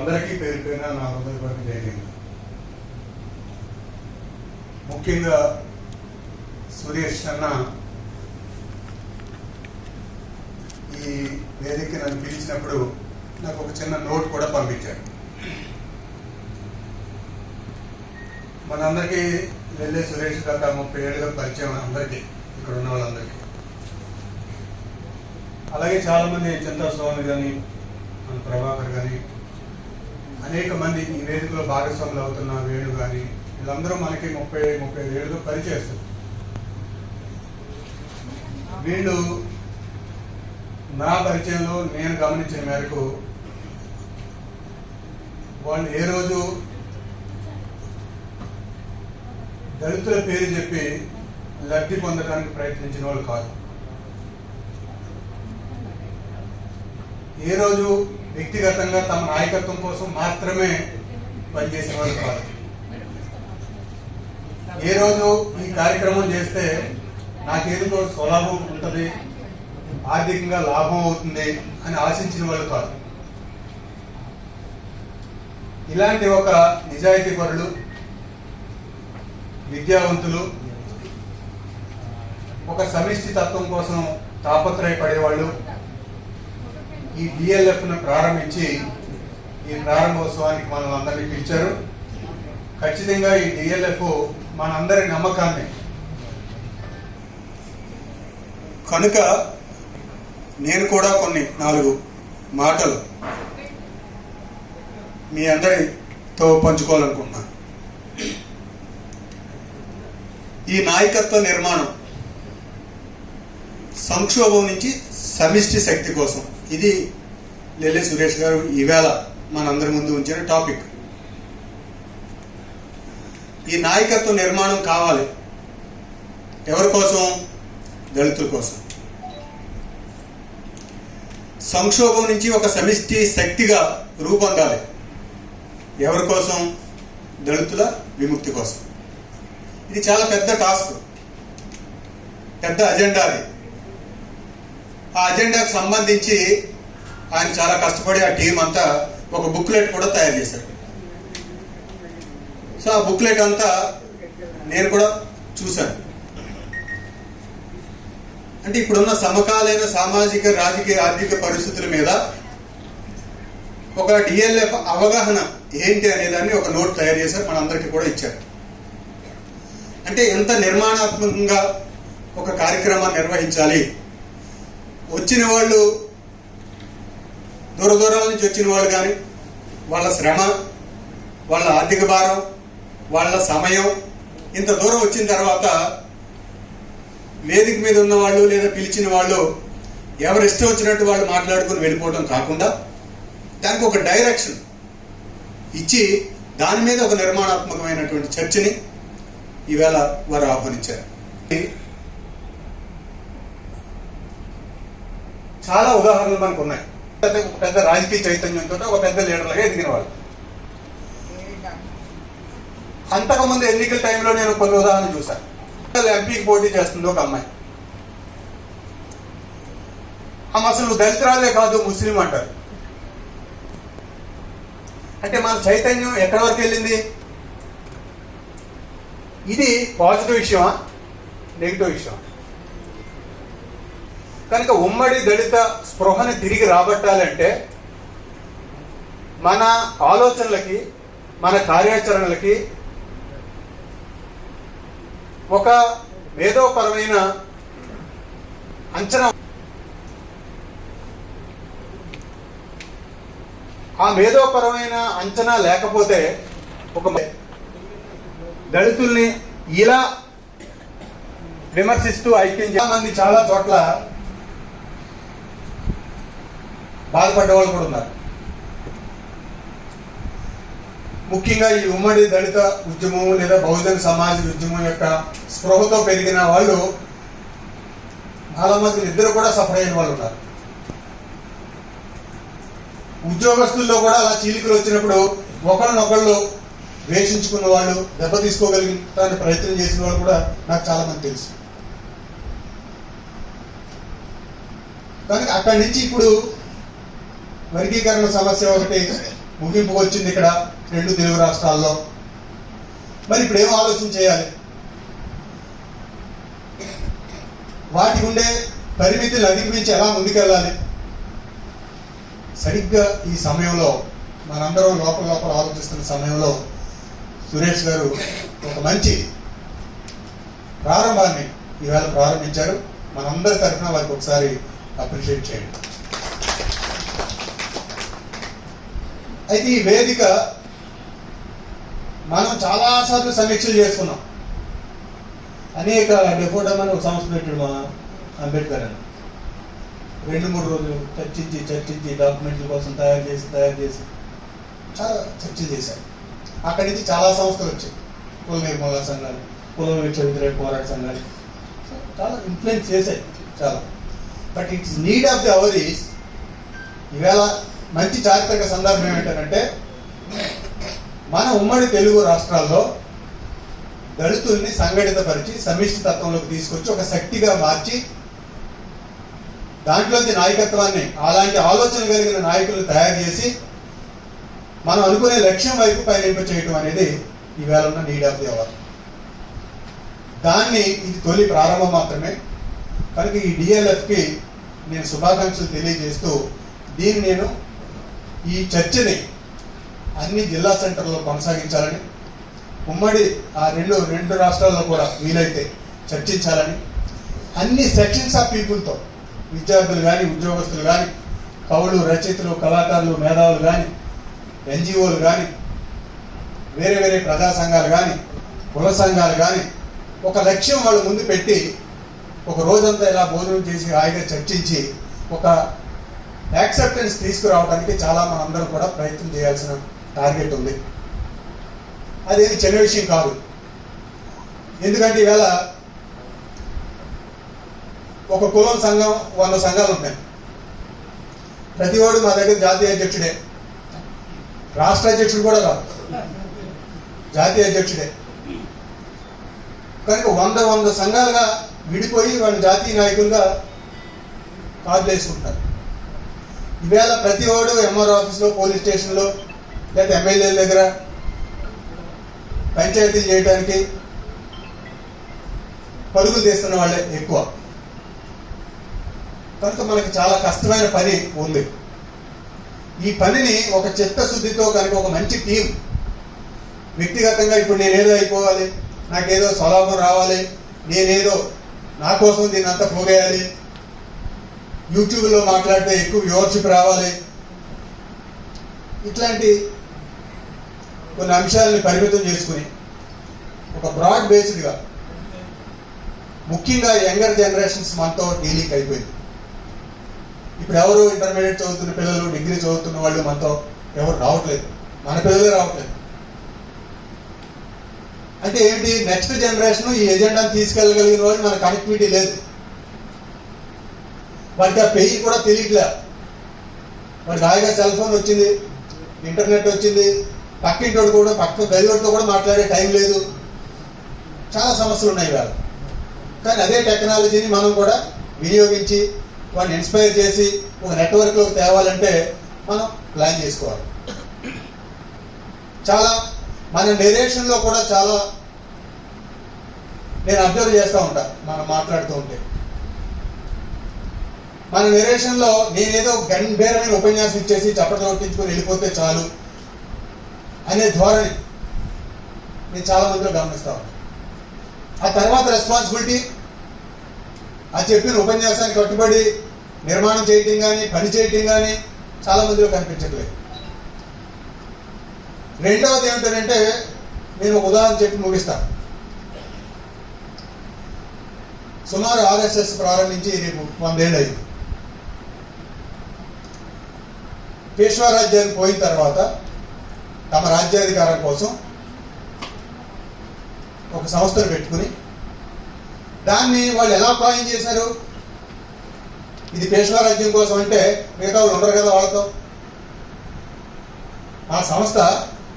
అందరికీ పేరు పేరున నా హృదయపూర్వక జరిగింది ముఖ్యంగా సురేష్ అన్న ఈ వేదిక నన్ను పిలిచినప్పుడు నాకు ఒక చిన్న నోట్ కూడా పంపించాడు. మనందరికీ వెళ్ళే సురేష్ గత ముప్పై ఏళ్ళుగా పరిచయం అందరికీ ఇక్కడ ఉన్న వాళ్ళందరికీ. అలాగే చాలా మంది చింతా స్వామి కానీ మన ప్రభాకర్ కానీ అనేక మంది ఈ వేదికలో భాగస్వాములు అవుతున్న వేణు కానీ వీళ్ళందరూ మనకి ముప్పై ముప్పై ఐదు పనిచేస్తారు వీళ్ళు నా పరిచయంలో నేను గమనించిన మేరకు వాళ్ళు ఏ రోజు దళితుల పేరు చెప్పి లబ్ధి పొందడానికి ప్రయత్నించిన వాళ్ళు కాదు. ఏ రోజు వ్యక్తిగతంగా తమ నాయకత్వం కోసం మాత్రమే పనిచేసిన వాళ్ళు కాదు. ఏ రోజు ఈ కార్యక్రమం చేస్తే నాకేదో స్వలాభం ఉంటుంది ఆర్థికంగా లాభం అవుతుంది అని ఆశించిన వాళ్ళు కాదు. ఇలాంటి ఒక నిజాయితీ పరులు విద్యావంతులు ఒక సమిష్టి తత్వం కోసం తాపత్రయపడేవాళ్ళు ఈ డిఎల్ఎఫ్ను ప్రారంభించి ఈ ప్రారంభోత్సవానికి మనం అందరినీ పిలిచారు. ఖచ్చితంగా ఈ డిఎల్ఎఫ్ మనందరి నమ్మకాన్ని. కనుక నేను కూడా కొన్ని నాలుగు మాటలు మీ అందరితో పంచుకోవాలనుకుంటున్నాను. ఈ నాయకత్వ నిర్మాణం సంక్షోభం నుంచి సమిష్టి శక్తి కోసం. ఇది లెల్లె సురేష్ గారు ఈవేళ మనందరి ముందు ఉంచిన టాపిక్. ఈ నాయకత్వ నిర్మాణం కావాలి. ఎవరి కోసం? దళితుల కోసం. సంక్షోభం నుంచి ఒక సమిష్టి శక్తిగా రూపొందాలి. ఎవరి కోసం? దళితుల విముక్తి కోసం. ఇది చాలా పెద్ద టాస్క్. పెద్ద అజెండా అది ఆ అజెండాకు సంబంధించి ఆయన చాలా కష్టపడి ఆ టీం అంతా ఒక బుక్లెట్ కూడా తయారు చేశారు. సో ఆ బుక్లెట్ అంతా నేను కూడా చూశాను. అంటే ఇప్పుడున్న సమకాలీన సామాజిక రాజకీయ ఆర్థిక పరిస్థితుల మీద ఒక డిఎల్ఎఫ్ అవగాహన ఏంటి అనే దాన్ని ఒక నోట్ తయారు చేశారు మనందరికీ కూడా ఇచ్చారు. అంటే ఎంత నిర్మాణాత్మకంగా ఒక కార్యక్రమాన్ని నిర్వహించాలి వచ్చిన వాళ్ళు దూర దూరాల నుంచి వచ్చిన వాళ్ళు కానీ వాళ్ళ శ్రమ వాళ్ళ ఆర్థిక భారం వాళ్ళ సమయం ఇంత దూరం వచ్చిన తర్వాత వేదిక మీద ఉన్న వాళ్ళు లేదా పిలిచిన వాళ్ళు ఎవరు ఇష్టం వచ్చినట్టు వాళ్ళు మాట్లాడుకుని వెళ్ళిపోవడం కాకుండా దానికి ఒక డైరెక్షన్ ఇచ్చి దాని మీద ఒక నిర్మాణాత్మకమైనటువంటి చర్చని ఈవేళ వారు ఆహ్వానించారు. చాలా ఉదాహరణలు మనకు ఉన్నాయి. పెద్ద ఒక పెద్ద రాజకీయ చైతన్యంతో ఒక పెద్ద లీడర్లుగా ఎదిగిన వాళ్ళు అంతకుముందు ఎన్నికల టైంలో నేను కొన్ని ఉదాహరణలు చూశాను ఎంపీకి పోటీ చేస్తుంది ఒక అమ్మాయి. ఆమె అసలు దళితురాలే కాదు ముస్లిం అంటారు. అంటే మన చైతన్యం ఎక్కడి వరకు వెళ్ళింది? ఇది పాజిటివ్ విషయమా? నెగిటివ్ విషయమా? కనుక ఉమ్మడి దళిత స్పృహని తిరిగి రాబట్టాలంటే మన ఆలోచనలకి మన కార్యాచరణలకి ఒక మేధోపరమైన అంచనా ఆ మేధోపరమైన అంచనా లేకపోతే ఒక దళితుల్ని ఇలా విమర్శిస్తూ ఐక్యం చాలా మంది చాలా చోట్ల బాధపడ్డ వాళ్ళు కూడా ఉన్నారు. ముఖ్యంగా ఈ ఉమ్మడి దళిత ఉద్యమం లేదా బహుజన సమాజ ఉద్యమం యొక్క స్పృహతో పెరిగిన వాళ్ళు చాలా మంది ఇద్దరు కూడా సఫర్ అయిన వాళ్ళు ఉన్నారు. ఉద్యోగస్తుల్లో కూడా అలా చీలికలు వచ్చినప్పుడు ఒకళ్ళనొకళ్ళు ద్వేషించుకున్న వాళ్ళు దెబ్బ తీసుకోగలిగిన ప్రయత్నం చేసిన వాళ్ళు కూడా నాకు చాలా మంది తెలుసు. కానీ అక్కడి నుంచి ఇప్పుడు వర్గీకరణ సమస్య ఒకటి ముగింపు వచ్చింది ఇక్కడ రెండు తెలుగు రాష్ట్రాల్లో. మరి ఇప్పుడు ఏం ఆలోచన చేయాలి? వాటికి ఉండే పరిమితులు అధిగమించి ఎలా ముందుకెళ్ళాలి? సరిగ్గా ఈ సమయంలో మనందరం లోపల లోపల ఆలోచిస్తున్న సమయంలో సురేష్ గారు ఒక మంచి ప్రారంభాన్ని ఈవేళ ప్రారంభించారు. మనందరి తరఫున వారికి ఒకసారి అప్రిషియేట్ చేయండి. అయితే ఈ వేదిక మనం చాలాసార్లు సమీక్షలు చేసుకున్నాం. అనేక డెఫోడమ్ అని ఒక సంస్థ పెట్టాడు మా అంబేద్కర్ అని. రెండు మూడు రోజులు చర్చించి చర్చించి డాక్యుమెంట్ల కోసం తయారు చేసి తయారు చేసి చాలా చర్చ చేశారు. అక్కడి నుంచి చాలా సంస్థలు వచ్చాయి. కుల నిర్మూలన సంఘాలు కుల వివక్ష వ్యతిరేక పోరాట సంఘాలు. సో చాలా ఇన్ఫ్లుయెన్స్ చేశాయి చాలా. But it's need of the hour is ఈవేళ మంచి చారిత్రక సందర్భం ఏమిటంటే మన ఉమ్మడి తెలుగు రాష్ట్రాల్లో దళితుల్ని సంఘటితపరిచి సమిష్టి తత్వంలోకి తీసుకొచ్చి ఒక శక్తిగా మార్చి దాంట్లోంచి నాయకత్వాన్ని అలాంటి ఆలోచన కలిగిన నాయకులు తయారు చేసి మనం అనుకునే లక్ష్యం వైపు పయనింప చేయటం అనేది ఈవేళ ఉన్న నీడ్ ఆఫ్ ది అవర్ దాన్ని ఇది తొలి ప్రారంభం మాత్రమే. కనుక ఈ డిఎల్ఎఫ్కి నేను శుభాకాంక్షలు తెలియజేస్తూ దీన్ని నేను ఈ చర్చని అన్ని జిల్లా సెంటర్లో కొనసాగించాలని ఉమ్మడి ఆ రెండు రెండు రాష్ట్రాల్లో కూడా వీలైతే చర్చించాలని అన్ని సెక్షన్స్ ఆఫ్ పీపుల్తో విద్యార్థులు కానీ ఉద్యోగస్తులు కానీ కవులు రచయితలు కళాకారులు మేధావులు కానీ ఎన్జిఓలు కానీ వేరే వేరే ప్రజా సంఘాలు కానీ కుల సంఘాలు కానీ ఒక లక్ష్యం వాళ్ళు ముందు పెట్టి ఒక రోజంతా ఇలా భోజనం చేసి హాయిగా చర్చించి ఒక యాక్సెప్టెన్స్ తీసుకురావడానికి చాలా మనందరం కూడా ప్రయత్నం చేయాల్సిన టార్గెట్ ఉంది. అదేది చిన్న విషయం కాదు. ఎందుకంటే ఈవేళ ఒక కులం సంఘం వంద సంఘాలు ఉన్నాయి. ప్రతివాడు మా దగ్గర జాతీయ అధ్యక్షుడే. రాష్ట్ర అధ్యక్షుడు కూడా కాదు. జాతీయ అధ్యక్షుడే. కనుక వంద వంద సంఘాలుగా విడిపోయి వాళ్ళు జాతీయ నాయకులుగా కార్డులు వేసుకుంటారు. ఇవాళ ప్రతి వాడు ఎంఆర్ ఆఫీస్లో పోలీస్ స్టేషన్లో లేదా ఎమ్మెల్యేల దగ్గర పంచాయతీలు చేయడానికి పరుగులు తీస్తున్న వాళ్ళే ఎక్కువ. కనుక మనకి చాలా కష్టమైన పని ఉంది. ఈ పనిని ఒక చిత్తశుద్ధితో కనుక ఒక మంచి టీం వ్యక్తిగతంగా ఇప్పుడు నేనేదో అయిపోవాలి నాకేదో స్వలాభం రావాలి నేనేదో నా కోసం దీన్ని అంతా పోగేయాలి యూట్యూబ్లో మాట్లాడితే ఎక్కువ వ్యూవర్షిప్ రావాలి. ఇట్లాంటి కొన్ని అంశాలని పరిమితం చేసుకుని ఒక బ్రాడ్ బేస్డ్గా ముఖ్యంగా యంగర్ జనరేషన్స్ మనతో డీలింగ్ అయిపోయింది. ఇప్పుడు ఎవరు ఇంటర్మీడియట్ చదువుతున్న పిల్లలు డిగ్రీ చదువుతున్న వాళ్ళు మనతో ఎవరు రావట్లేదు. మన పిల్లలే రావట్లేదు. అంటే ఏంటి? నెక్స్ట్ జనరేషన్ ఈ ఎజెండాను తీసుకెళ్ళగలిగిన వాళ్ళు మన కనెక్టివిటీ లేదు. వాడికి ఆ పెయి కూడా తెలియట్లే. వాడికి హాయిగా సెల్ ఫోన్ వచ్చింది ఇంటర్నెట్ వచ్చింది పక్కింటోడు కూడా పక్క గదిలోడితో కూడా మాట్లాడే టైం లేదు. చాలా సమస్యలు ఉన్నాయి ఇవాళ. కానీ అదే టెక్నాలజీని మనం కూడా వినియోగించి వాడిని ఇన్స్పైర్ చేసి ఒక నెట్వర్క్లోకి తేవాలంటే మనం ప్లాన్ చేసుకోవాలి. చాలా మన నెరేషన్లో కూడా చాలా నేను అబ్జర్వ్ చేస్తూ ఉంటా మనం మాట్లాడుతూ ఉంటే. మన నెరేషన్లో నేనేదో గంభీరమైన ఉపన్యాసం ఇచ్చేసి చప్పట్లు కొట్టించుకొని వెళ్ళిపోతే చాలు అనే ధోరణి నేను చాలా మందిలో గమనిస్తాను ఆ తర్వాత రెస్పాన్సిబిలిటీ ఆ చెప్పిన ఉపన్యాసానికి కట్టుబడి నిర్మాణం చేయటం కానీ పని చేయటం కానీ చాలా మందిలో కనిపించట్లేదు. రెండవది ఏమిటంటే నేను ఒక ఉదాహరణ చెప్పి ముగిస్తాను సుమారు ఆర్ఎస్ఎస్ ప్రారంభించి రేపు వందేళ్ళు అయింది. పేష్వారాజ్యానికి పోయిన తర్వాత తమ రాజ్యాధికారం కోసం ఒక సంస్థను పెట్టుకుని దాన్ని వాళ్ళు ఎలా కాయిన్ చేశారు? ఇది పేష్వారాజ్యం కోసం అంటే మిగతా వాళ్ళు ఉండరు కదా వాళ్ళతో. ఆ సంస్థ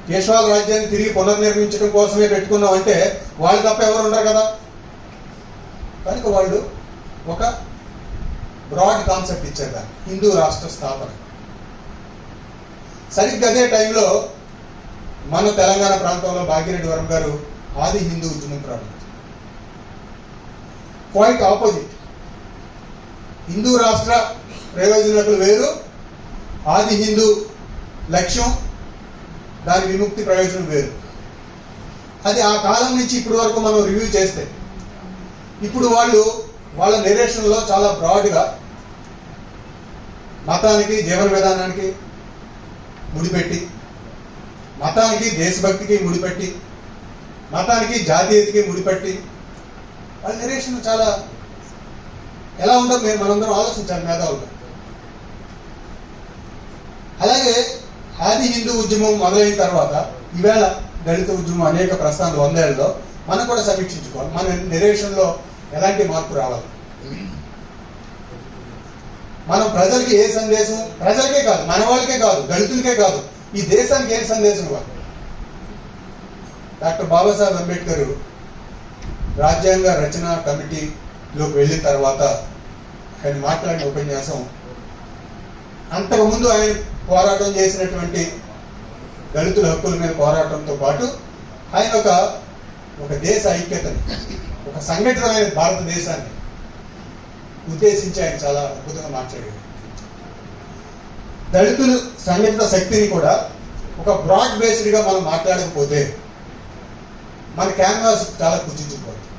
పేష్వాల రాజ్యాన్ని తిరిగి పునర్నిర్మించడం కోసమే పెట్టుకున్నాం అంటే వాళ్ళు తప్ప ఎవరు ఉండరు కదా. కనుక వాళ్ళు ఒక బ్రాడ్ కాన్సెప్ట్ ఇచ్చారు దాన్ని. హిందూ రాష్ట్ర స్థాపన. సరిగ్గా అదే టైంలో మన తెలంగాణ ప్రాంతంలో భాగ్యరెడ్డి వరం గారు ఆది హిందూ ఉద్యమం ప్రారంభించారు. క్వైట్ ఆపోజిట్ హిందూ రాష్ట్ర ప్రయోజనకులు వేరు ఆది హిందూ లక్ష్యం దాని విముక్తి ప్రయోజనం వేరు. అది ఆ కాలం నుంచి ఇప్పటి వరకు మనం రివ్యూ చేస్తే ఇప్పుడు వాళ్ళు వాళ్ళ నిరేషన్లో చాలా బ్రాడ్గా మతానికి జీవన విధానానికి ముడిపెట్టి. మతానికి దేశభక్తికి ముడిపెట్టి. మతానికి జాతీయతకి ముడిపెట్టి. వాళ్ళ నిరీక్షణ చాలా ఎలా ఉందో మేము మనందరం ఆలోచించాలి మేధావులు. అలాగే ఆది హిందూ ఉద్యమం మొదలైన తర్వాత ఈవేళ దళిత ఉద్యమం అనేక ప్రస్థానాలు వందేళ్ళలో మనం కూడా సమీక్షించుకోవాలి. మన నిరేషన్లో ఎలాంటి మార్పు రావాలి? మనం ప్రజలకి ఏ సందేశం? ప్రజలకే కాదు మన వాళ్ళకే కాదు దళితులకే కాదు. ఈ దేశానికి ఏ సందేశం ఇవ్వాలి? డాక్టర్ బాబాసాహెబ్ అంబేద్కర్ రాజ్యాంగ రచన కమిటీలోకి వెళ్ళిన తర్వాత ఆయన మాట్లాడిన ఉపన్యాసం అంతకుముందు ఆయన పోరాటం చేసినటువంటి దళితుల హక్కుల మీద పోరాటంతో పాటు ఆయన ఒక ఒక దేశ ఐక్యతని ఒక సంఘటితమైన భారతదేశాన్ని ఉద్దేశించి ఆయన చాలా అద్భుతంగా మాట్లాడారు దళితులు సంఘటిత శక్తిని కూడా ఒక బ్రాడ్ బేస్డ్గా మనం మాట్లాడకపోతే మన క్యాన్వాస్ చాలా కుచించుకోవచ్చు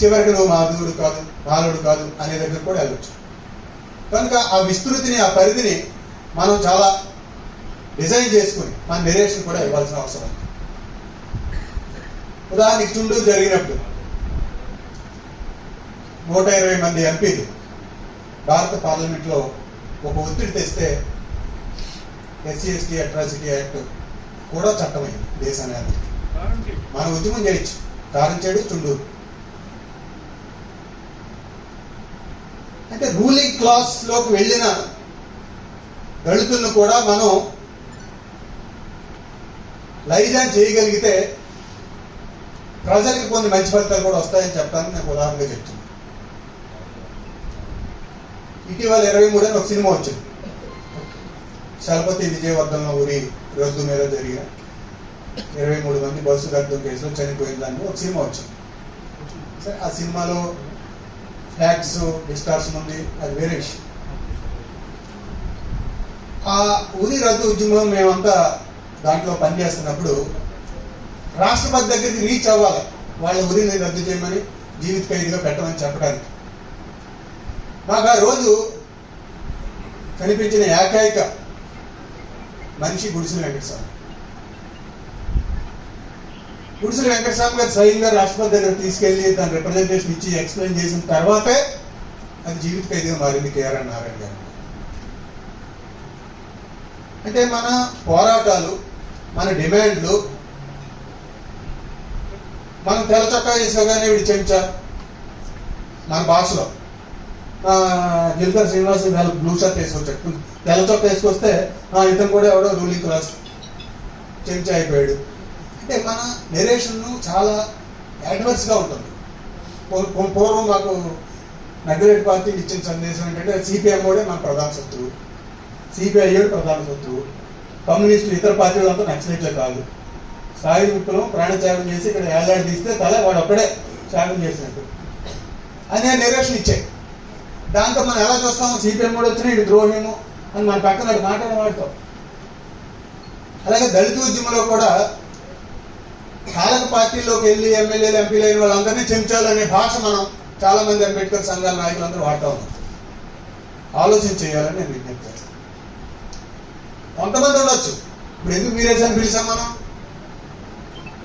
చివరికి నువ్వు మాధవుడు కాదు బాలుడు కాదు అనే దగ్గర కూడా వెళ్ళొచ్చు. కనుక ఆ విస్తృతిని ఆ పరిధిని మనం చాలా డిజైన్ చేసుకుని మన నెరేషన్ కూడా ఇవ్వాల్సిన అవసరం ఉంది. ఉదాహరణకి చుండూరు జరిగినప్పుడు నూట ఇరవై మంది ఎంపీలు భారత పార్లమెంట్లో ఒక ఒత్తిడి తెస్తే ఎస్సీ ఎస్టీ అట్రాసిటీ యాక్ట్ కూడా చట్టమైంది దేశాన్ని మన ఉద్యమం చేయొచ్చు. కారంచేడు చుండూరు అంటే రూలింగ్ క్లాస్లోకి వెళ్ళిన దళితులను కూడా మనం లైజాన్ చేయగలిగితే ప్రజలకు కొన్ని మంచి ఫలితాలు కూడా వస్తాయని చెప్పడానికి నాకు ఉదాహరణగా చెప్తాను ఇటీవల ఇరవై మూడు ఒక సినిమా వచ్చింది. చలపతి విజయవర్ధన ఊరి రద్దు మీద జరిగిన ఇరవై మూడు మంది బస్సు రద్దు కేసులో చనిపోయిన దాన్ని ఒక సినిమా వచ్చింది. సరే ఆ సినిమాలో ఫ్లాక్స్ డిస్టార్షన్ ఉంది అది వేరే విషయం. ఆ ఉరి రద్దు ఉద్యమం మేమంతా దాంట్లో పనిచేస్తున్నప్పుడు రాష్ట్రపతి దగ్గరికి రీచ్ అవ్వాలి. వాళ్ళ ఉరిని రద్దు చేయమని జీవిత ఖైదీగా పెట్టమని చెప్పడానికి. నాకు ఆ రోజు కనిపించిన ఏకైక మనిషి గుడిసిన వెంకటస్వామి. గుడిసిన వెంకటస్వామి గారు స్వయంగా రాష్ట్రపతి దగ్గర తీసుకెళ్ళి తన రిప్రజెంటేషన్ ఇచ్చి ఎక్స్ప్లెయిన్ చేసిన తర్వాతే అది జీవిత ఖైదీగా మారింది కేఆర్ఎన్ నారాయణ గారు. అంటే మన పోరాటాలు మన డిమాండ్లు మనం తెల్ల చొక్కా వేసుకోగానే వీడి మన భాషలో గిరిధర్ శ్రీనివాస్ వేళ బ్లూ షర్ట్ వేసుకొచ్చాడు. తెల్ల చొక్క వేసుకొస్తే ఇతను కూడా ఎవడో రూలింగ్ క్లాస్ చెంచా అయిపోయాడు. అంటే మన నెరేషన్ చాలా అడ్వర్స్గా ఉంటుంది. పూర్వం మాకు నగ్గిరెడ్డి పార్టీ ఇచ్చిన సందేశం ఏంటంటే సిపిఎం కూడా మన ప్రధాన శత్రువు. సిపిఐ ప్రధాన శత్రువు. కమ్యూనిస్టులు ఇతర పార్టీలు అంతా నక్సలైట్లే కాదు. సాయుధ విప్లవం ప్రాణత్యాగం చేసి ఇక్కడ ఏలాడి తీస్తే తల వాడు ఒక్కడే త్యాగం చేసినట్టు. అనే నిరేషన్ ఇచ్చాయి దాంతో మనం ఎలా చూస్తాము సిపిఎం కూడా వచ్చినా ఇటు ద్రోహేమో అని మన పక్కన మాట్లాడిన వాడితో. అలాగే దళిత ఉద్యమంలో కూడా పాలక పార్టీలోకి వెళ్ళి ఎమ్మెల్యేలు ఎంపీలు అయిన వాళ్ళందరినీ చెంచాలనే భాష మనం చాలా మంది అంబేద్కర్ సంఘాల నాయకులందరూ వాడుతూ ఉన్నాం. ఆలోచన చేయాలని నేను విజ్ఞప్తి చేస్తాను. కొంతమంది ఉండొచ్చు. ఇప్పుడు ఎందుకు మీరేసారి పిలిచాం మనం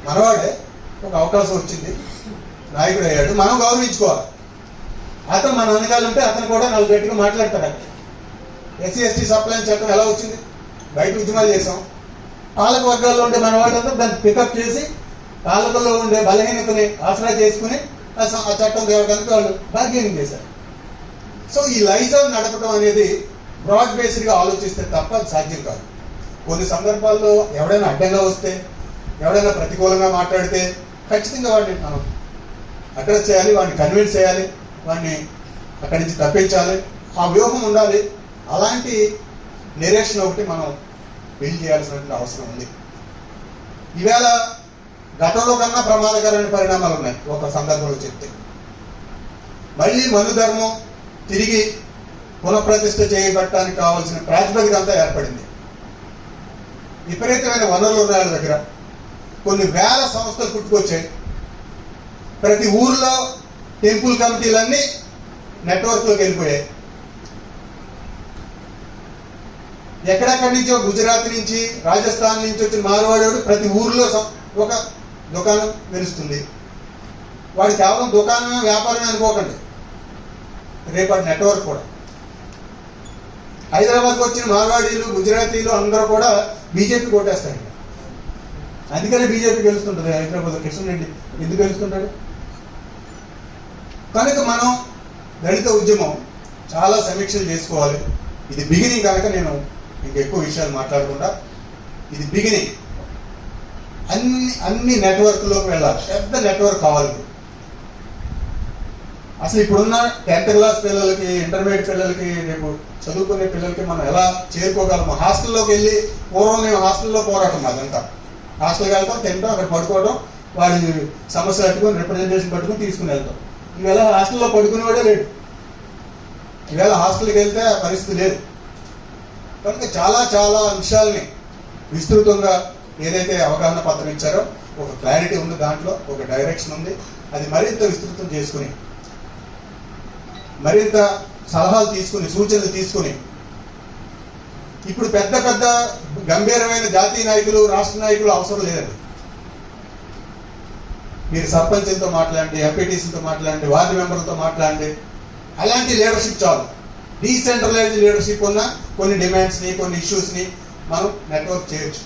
మనవాడే ఒక అవకాశం వచ్చింది. నాయకుడు అయ్యాడు. మనం గౌరవించుకోవాలి. అతను మన వెనకాల ఉంటే అతను కూడా నాలుగు గట్టిగా మాట్లాడతాడు. ఎస్సీ ఎస్టీ సప్లై చట్టం ఎలా వచ్చింది? బయట ఉద్యమాలు చేసాం పాలక వర్గాల్లో ఉండే మన వాళ్ళంతా దాన్ని పికప్ చేసి పాలకుల్లో ఉండే బలహీనతని ఆసరా చేసుకుని ఆ చట్టం తేవడానికి వాళ్ళు బార్గెనింగ్ చేశారు. సో ఈ లైజాన్ నడపడం అనేది బ్రాడ్ బేస్డ్గా ఆలోచిస్తే తప్ప సాధ్యం కాదు. కొన్ని సందర్భాల్లో ఎవడైనా అడ్డంగా వస్తే ఎవడైనా ప్రతికూలంగా మాట్లాడితే ఖచ్చితంగా వాడిని మనం అడ్రస్ చేయాలి వాడిని కన్విన్స్ చేయాలి. వాడిని అక్కడి నుంచి తప్పించాలి. ఆ వ్యూహం ఉండాలి. అలాంటి నిరేషన్ ఒకటి మనం బిల్డ్ చేయాల్సినటువంటి అవసరం ఉంది. ఈవేళ గతంలో కన్నా ప్రమాదకరమైన పరిణామాలు ఉన్నాయి. ఒక సందర్భంలో చెప్తే. మళ్ళీ మనుధర్మం తిరిగి పునఃప్రతిష్ఠ చేయబట్టడానికి కావాల్సిన ప్రాతిపదిక అంతా ఏర్పడింది. విపరీతమైన వనరులు ఉన్నాయి వాళ్ళ దగ్గర. కొన్ని వేల సంస్థలు పుట్టుకొచ్చాయి. ప్రతి ఊర్లో టెంపుల్ కమిటీలన్నీ నెట్వర్క్లోకి వెళ్ళిపోయాయి. ఎక్కడెక్కడి నుంచో గుజరాత్ నుంచి రాజస్థాన్ నుంచి వచ్చిన మారవాడు ప్రతి ఊర్లో ఒక దుకాణం వెలుస్తుంది వాడు కేవలం దుకాణమే వ్యాపారమే అనుకోకండి. రేపటి నెట్వర్క్ కూడా. హైదరాబాద్కి వచ్చిన మార్వాడీలు గుజరాతీలు అందరూ కూడా బీజేపీ కొట్టేస్తారు అందుకనే బీజేపీ గెలుస్తుంటుంది. హైదరాబాద్ కిషన్ రెడ్డి ఎందుకు గెలుస్తుంటాడు? కనుక మనం దళిత ఉద్యమం చాలా సమీక్షలు చేసుకోవాలి. ఇది బిగినింగ్ కనుక నేను ఇంకెక్కువ విషయాలు మాట్లాడకుండా ఇది బిగినింగ్ అన్ని అన్ని నెట్వర్క్లోకి వెళ్ళాలి. పెద్ద నెట్వర్క్ కావాలి. అసలు ఇప్పుడున్న టెన్త్ క్లాస్ పిల్లలకి ఇంటర్మీడియట్ పిల్లలకి రేపు చదువుకునే పిల్లలకి మనం ఎలా చేరుకోగలము హాస్టల్లోకి వెళ్ళి పూర్వం మేము హాస్టల్లో పోరాటం అదంతా. హాస్టల్కి వెళ్తాం తింటాం అక్కడ పడుకోవడం వాడి సమస్య పెట్టుకొని రిప్రజెంటేషన్ పట్టుకొని తీసుకుని వెళ్తాం. ఈవేళ హాస్టల్లో పడుకునేవాడే లేడు. ఈవేళ హాస్టల్కి వెళ్తే ఆ పరిస్థితి లేదు. కనుక చాలా చాలా అంశాలని విస్తృతంగా ఏదైతే అవగాహన పత్రం ఇచ్చారో ఒక క్లారిటీ ఉంది దాంట్లో ఒక డైరెక్షన్ ఉంది. అది మరింత విస్తృతం చేసుకుని మరింత సలహాలు తీసుకుని సూచనలు తీసుకుని ఇప్పుడు పెద్ద పెద్ద గంభీరమైన జాతీయ నాయకులు రాష్ట్ర నాయకులు అవసరం లేదండి. మీరు సర్పంచ్తో మాట్లాడండి ఎంపీటీసీతో మాట్లాడండి వార్డు మెంబర్లతో మాట్లాడండి అలాంటి లీడర్షిప్ చాలు. డీసెంట్రలైజ్ లీడర్షిప్ ఉన్న కొన్ని డిమాండ్స్ని కొన్ని ఇష్యూస్ని మనం నెట్వర్క్ చేయొచ్చు.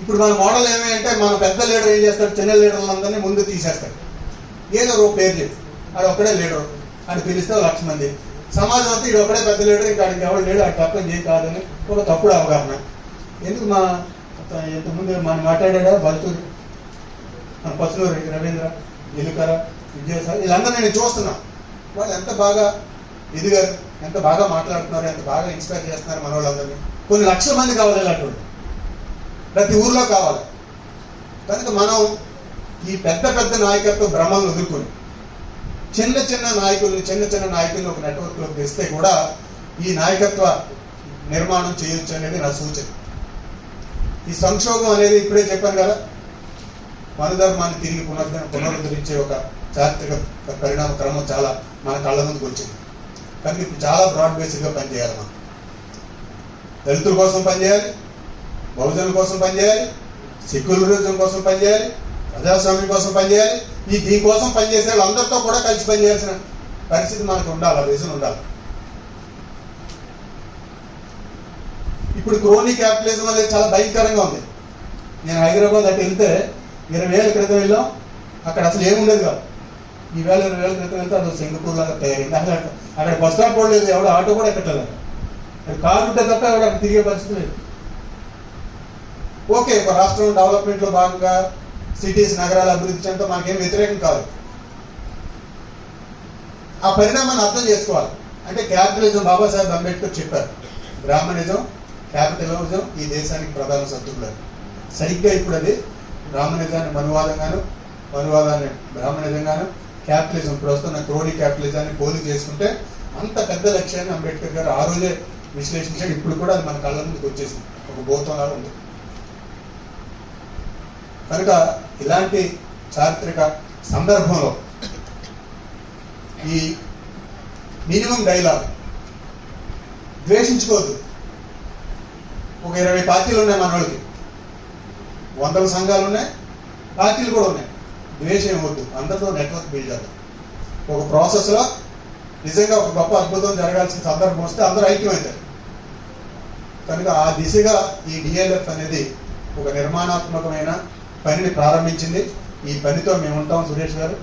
ఇప్పుడు మన మోడల్ ఏమి అంటే మన పెద్ద లీడర్ ఏం చేస్తాడు? చిన్న లీడర్లందరినీ ముందు తీసేస్తాడు. ఏదో ఒక పేరు చెప్పి. ఆడు ఒక్కడే లీడర్ అని పిలిస్తే లక్ష మంది. సమాజం అంతా ఇది ఒకడే పెద్ద లీడర్ ఇంకా ఎవరు లేడు అది తప్పని చేయి కాదని ఒక తప్పుడు అవగాహన. ఎందుకు మా ఇంతకుముందు మనం మాట్లాడా బల్తూరి. మన పసులూరి రవీంద్ర ఎలుకర విజయసాయి వీళ్ళందరూ నేను చూస్తున్నా. వాళ్ళు ఎంత బాగా ఎదిగారు ఎంత బాగా మాట్లాడుతున్నారు ఎంత బాగా ఇన్స్పైర్ చేస్తున్నారు మన వాళ్ళందరినీ కొన్ని లక్షల మంది కావాలి ఇలాంటి ప్రతి ఊర్లో కావాలి. కనుక మనం ఈ పెద్ద పెద్ద నాయకత్వ భ్రమలను ఎదుర్కొని చిన్న చిన్న నాయకుల్ని చిన్న చిన్న నాయకుల్ని ఒక నెట్వర్క్లోకి తెస్తే కూడా ఈ నాయకత్వ నిర్మాణం చేయొచ్చు అనేది నా సూచన. ఈ సంక్షోభం అనేది ఇప్పుడే చెప్పాను కదా. మనధర్మాన్ని తిరిగి పునర్ పునరుద్ధరించే ఒక చారిత్రక పరిణామ క్రమం చాలా మన కళ్ళ ముందుకు వచ్చింది. కానీ ఇప్పుడు చాలా బ్రాడ్ బేస్డ్గా పనిచేయాలి మనం. దళితుల కోసం పనిచేయాలి బహుజనుల కోసం పనిచేయాలి సెక్యులరిజం కోసం పనిచేయాలి ప్రజాస్వామ్యం కోసం పనిచేయాలి. ఈ దీనికోసం పనిచేసే వాళ్ళందరితో కూడా కలిసి పనిచేయాల్సిన పరిస్థితి మనకు ఉండాలి ఆ విజన్ ఉండాలి. ఇప్పుడు క్రోనీ క్యాపిటలిజం అనేది చాలా భయంకరంగా ఉంది. నేను హైదరాబాద్ అటు వెళ్తే ఇరవై ఏళ్ళ క్రితం వెళ్ళాం. అక్కడ అసలు ఏముండేది కాదు. ఈ వేల ఇరవై ఏళ్ళ క్రితం వెళ్తే అది సింగపూర్ లాగా తయారైంది. అసలు అక్కడ- అక్కడ బస్ స్టాప్ కూడా లేదు. ఎవడో ఆటో కూడా ఎక్కట్లేదు. అక్కడ కారు ఉంటే తప్ప ఎవడ అక్కడ తిరిగే పరిస్థితి లేదు. ఓకే ఒక రాష్ట్రం డెవలప్మెంట్లో భాగంగా సిటీస్ నగరాల అభివృద్ధి చెందడం మనకేం వ్యతిరేకం కాదు. ఆ పరిణామాన్ని అర్థం చేసుకోవాలి. అంటే క్యాపిటలిజం బాబాసాహెబ్ అంబేద్కర్ చెప్పారు. బ్రాహ్మణిజం క్యాపిటలిజం ఈ దేశానికి ప్రధాన శత్రువులు సరిగ్గా ఇప్పుడు అది బ్రాహ్మణిజాన్ని మనువాదంగాను మనువాదాన్ని బ్రాహ్మణిజంగాను క్యాపిటలిజం ప్రస్తుతం వస్తున్న క్యాపిటలిజాన్ని పోలి చేసుకుంటే అంత పెద్ద లక్ష్యాన్ని అంబేద్కర్ గారు ఆ రోజే విశ్లేషించాడు. ఇప్పుడు కూడా అది మన కళ్ళ ముందుకు వచ్చేసింది. ఒక భూతంలాగా ఉంది. కనుక ఇలాంటి చారిత్రక సందర్భంలో ఈ మినిమం డైలాగ్ ద్వేషించుకోదు ఒక ఇరవై పార్టీలు ఉన్నాయి మన వాళ్ళకి. వందల సంఘాలు ఉన్నాయి పార్టీలు కూడా ఉన్నాయి. ద్వేషం ఇవ్వద్దు అందరితో నెట్వర్క్ బిల్డ్ చేద్దాం. ఒక ప్రాసెస్లో నిజంగా ఒక గొప్ప అద్భుతం జరగాల్సిన సందర్భం వస్తే అందరూ ఐక్యమవుతారు కనుక ఆ దిశగా ఈ డిఎల్ఎఫ్ అనేది ఒక నిర్మాణాత్మకమైన పనిని ప్రారంభించింది. ఈ పనితో మేము ఉంటాం సురేష్ గారు.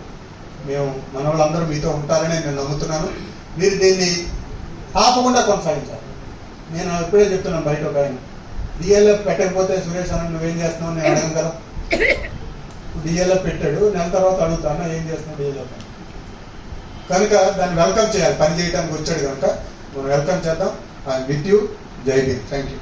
మేము మన వాళ్ళందరూ మీతో ఉంటారని నేను నమ్ముతున్నాను. మీరు దీన్ని ఆపకుండా కొనసాగించాలి. నేను ఎప్పుడే చెప్తున్నాను బయట ఒక ఆయన. డిఎల్ఎఫ్ పెట్టకపోతే సురేష్ అన్న నువ్వేం చేస్తున్నావు? నేను అడగను కదా. డిఎల్ఎఫ్ పెట్టాడు. నెల తర్వాత అడుగుతాను. ఏం చేస్తున్నావు డిఎల్ఎఫ్ కనుక దాన్ని వెల్కమ్ చేయాలి. పని చేయడానికి వచ్చాడు కనుక. మనం వెల్కమ్ చేద్దాం. With you. Jai Hind. Thank you